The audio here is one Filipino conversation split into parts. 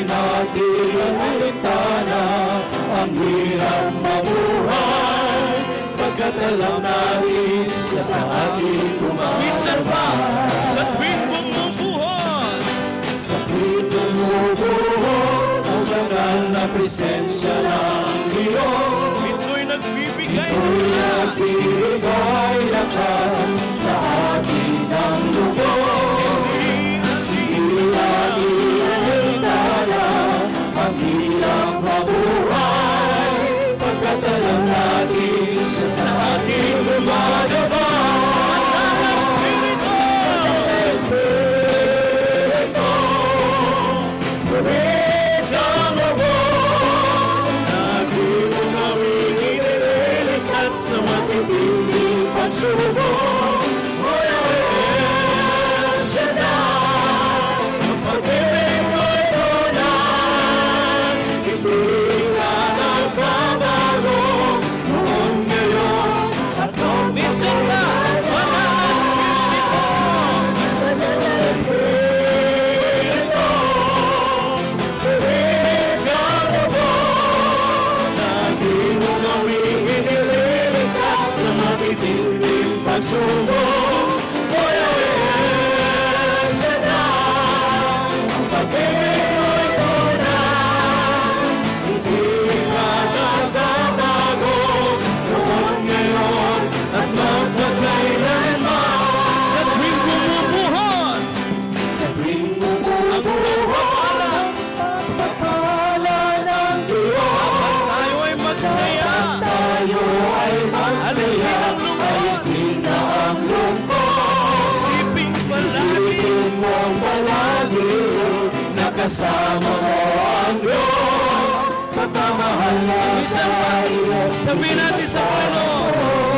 Pinati ang alintana Ang hirap mabuhay Pagkat alam natin Sa sa atin kumakawa Misan ba? Sa tuwing bumubuhos Sa tuwing bumubuhos Ang banal na presensya ng Diyos Ito'y nagbibigay Ito'y nagbibigay lakas teu, teu passou. Kasama mo ang Diyos, magmamahal lang sa iyo. Sabihin natin sa Panginoon.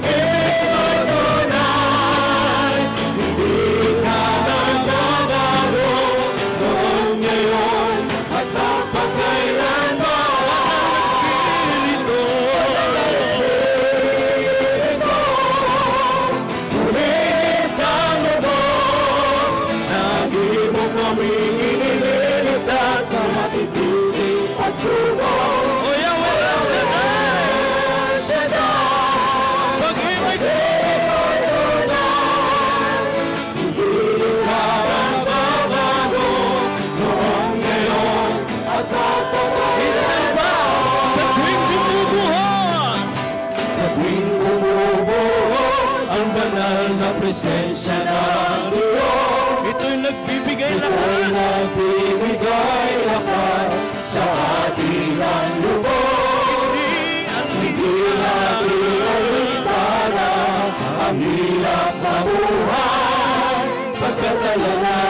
Yeah. presensya ng Diyos. Ito'y nagbibigay Ito'y lakas. Ito'y nagbibigay lakas sa ating ang lubos. Hindi natin alintana ang hirap na buhay. Pagkatalala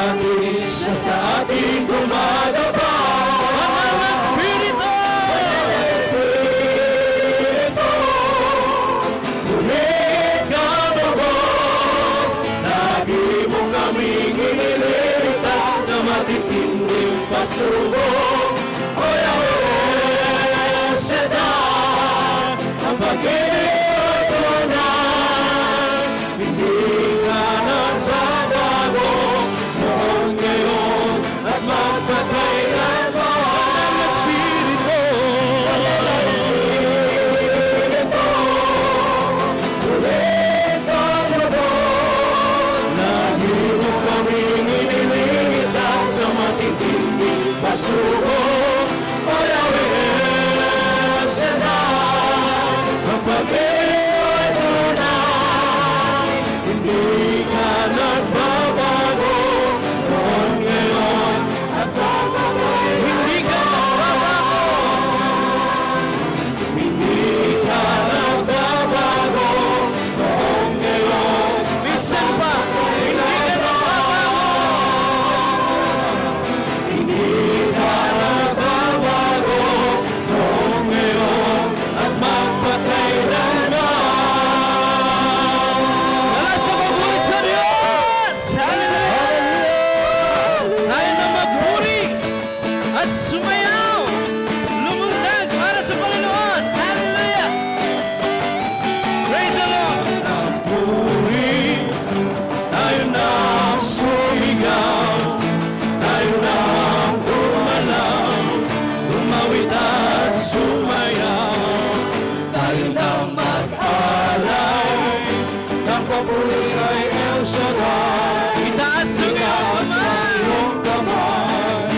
Ako'y ay El Shaddai Itaas ang iyong kamay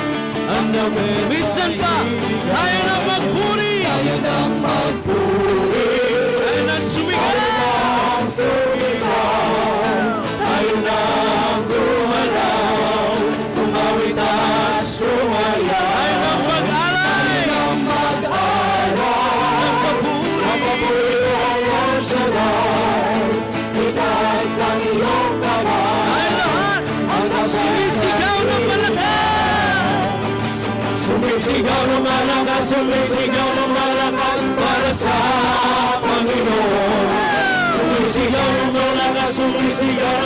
Ang dami. Bisan pa, tayo na magpuri Tayo na magpuri. Easy,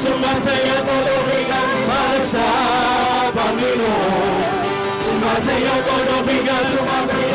sumasayo tulubigan para sa Panginoon. Sumasayo tulubigan, sumasayo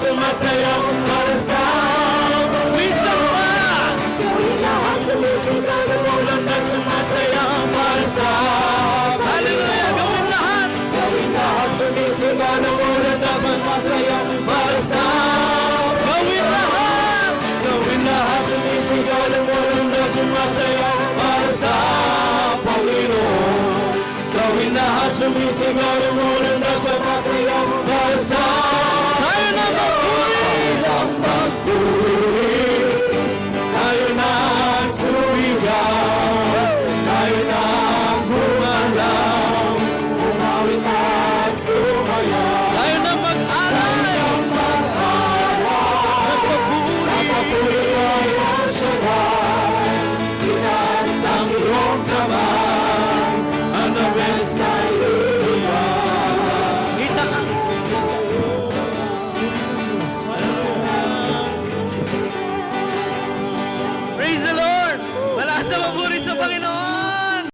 சுமசை Sumisi the Moon and Nasa the Nasa